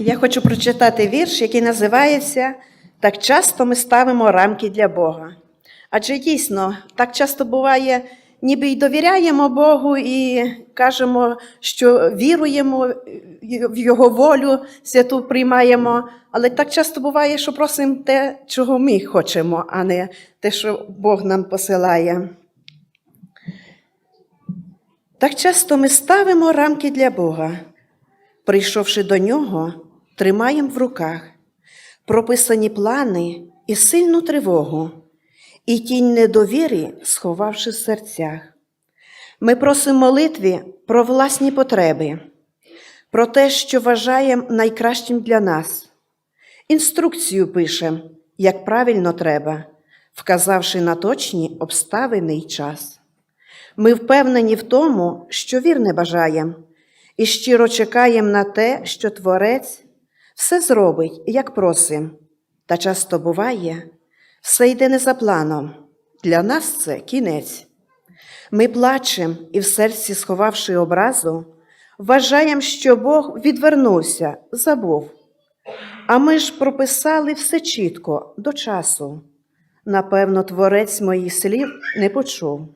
Я хочу прочитати вірш, який називається Так часто ми ставимо рамки для Бога. Адже дійсно, так часто буває, ніби й довіряємо Богу і кажемо, що віруємо в Його волю, святу приймаємо. Але так часто буває, що просимо те, чого ми хочемо, а не те, що Бог нам посилає. Так часто ми ставимо рамки для Бога. Прийшовши до нього, тримаємо в руках прописані плани і сильну тривогу, і тінь недовіри, сховавши в серцях. Ми просимо молитві про власні потреби, про те, що вважаємо найкращим для нас. Інструкцію пишемо, як правильно треба, вказавши на точні обставини й час. Ми впевнені в тому, що вірне бажаємо, і щиро чекаємо на те, що Творець все зробить, як просим. Та часто буває, все йде не за планом. Для нас це кінець. Ми плачемо і в серці, сховавши образу, вважаємо, що Бог відвернувся, забув. А ми ж прописали все чітко до часу. Напевно, творець моїх слів не почув.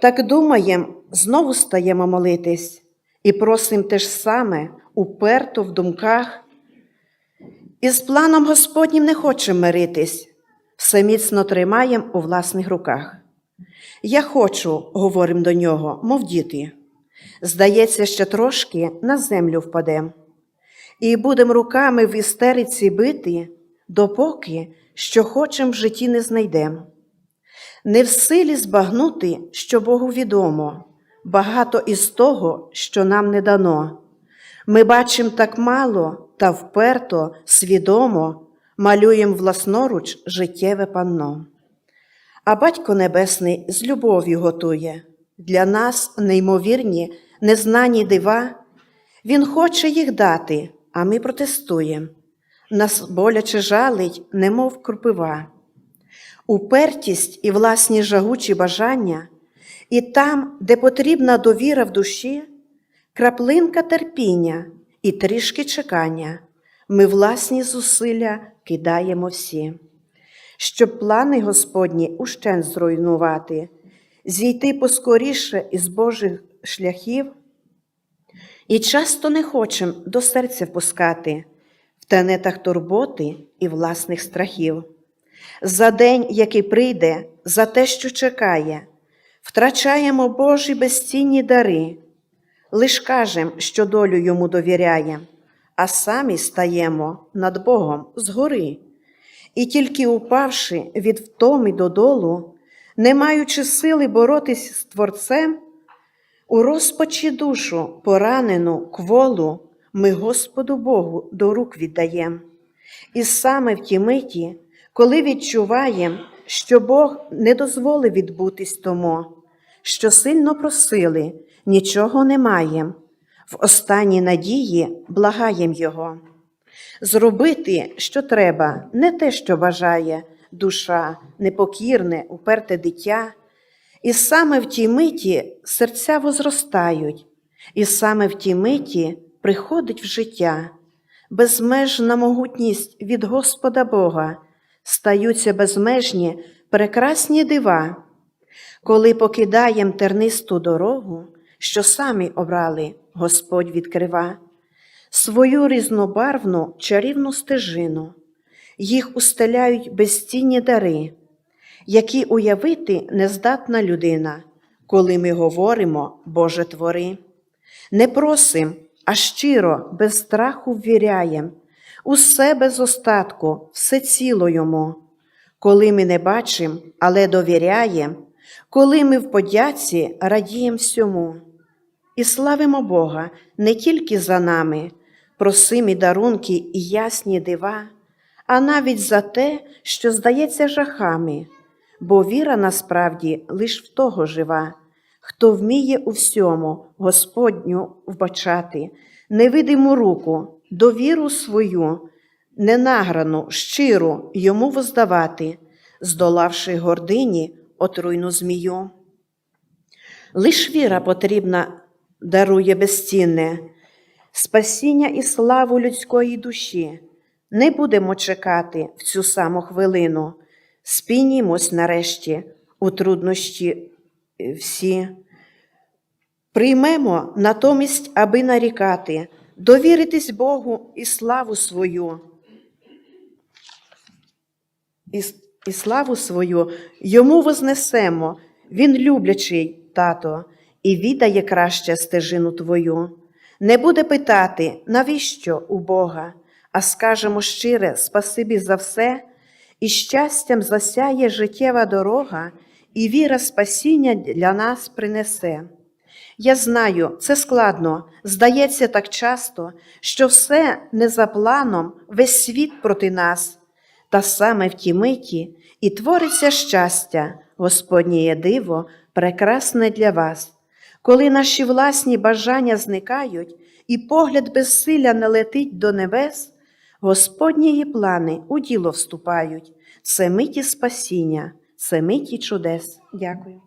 Так думаєм, знову стаємо молитись і просим те ж саме, уперто в думках. І з планом Господнім не хочемо миритись, все міцно тримаємо у власних руках. Я хочу, говорим до нього, мов діти. Здається, ще трошки на землю впадем, і будем руками в істериці бити, допоки що хочем в житті не знайдем. Не в силі збагнути, що Богу відомо, багато із того, що нам не дано. Ми бачимо так мало та вперто, свідомо малюємо власноруч життєве панно. А Батько Небесний з любов'ю готує для нас неймовірні, незнані дива. Він хоче їх дати, а ми протестуємо. Нас боляче жалить, немов крупива. Упертість і власні жагучі бажання, і там, де потрібна довіра в душі, краплинка терпіння і трішки чекання, ми власні зусилля кидаємо всі, щоб плани Господні ущен зруйнувати, зійти поскоріше із Божих шляхів, і часто не хочем до серця впускати в тенетах турботи і власних страхів. За день, який прийде, за те, що чекає, втрачаємо Божі безцінні дари, лиш кажем, що долю йому довіряє, а самі стаємо над Богом згори. І тільки упавши від втоми додолу, не маючи сили боротись з Творцем, у розпачі душу, поранену кволу, ми Господу Богу до рук віддаєм. І саме в ті миті, коли відчуваєм, що Бог не дозволив відбутись тому, що сильно просили, нічого не маєм, в останній надії благаєм Його. Зробити, що треба, не те, що бажає душа, непокірне, уперте дитя. І саме в тій миті серця возростають, і саме в тій миті приходить в життя, безмежна могутність від Господа Бога, стаються безмежні, прекрасні дива, коли покидаєм тернисту дорогу, що самі обрали, Господь відкрива, свою різнобарвну чарівну стежину, їх устеляють безцінні дари які уявити нездатна людина, коли ми говоримо Боже твори. Не просим, а щиро, без страху ввіряєм, усе без остатку, все ціло йому. Коли ми не бачим, але довіряєм, коли ми в подяці радієм всьому. І славимо Бога не тільки за нами, просимі дарунки і ясні дива, а навіть за те, що здається жахами бо віра насправді лиш в того жива, хто вміє у всьому Господню вбачати, невидиму руку, довіру свою, ненаграну, щиру йому воздавати, здолавши гордині отруйну змію. Лиш віра потрібна дарує безцінне, спасіння і славу людської душі. Не будемо чекати в цю саму хвилину. Спінімось нарешті у труднощі е, всі. Приймемо натомість, аби нарікати, довіритись Богу і славу свою. І, і славу свою йому вознесемо, він люблячий, тато, і віддає краще стежину твою. Не буде питати, навіщо у Бога, а скажемо щире спасибі за все, і щастям засяє життєва дорога, і віра спасіння для нас принесе. Я знаю, це складно, здається так часто, що все не за планом, весь світ проти нас, та саме в ті миті і твориться щастя, Господнє диво, прекрасне для вас. Коли наші власні бажання зникають, і погляд безсилля не летить до небес, Господні плани у діло вступають. Це миті спасіння, це миті чудес. Дякую.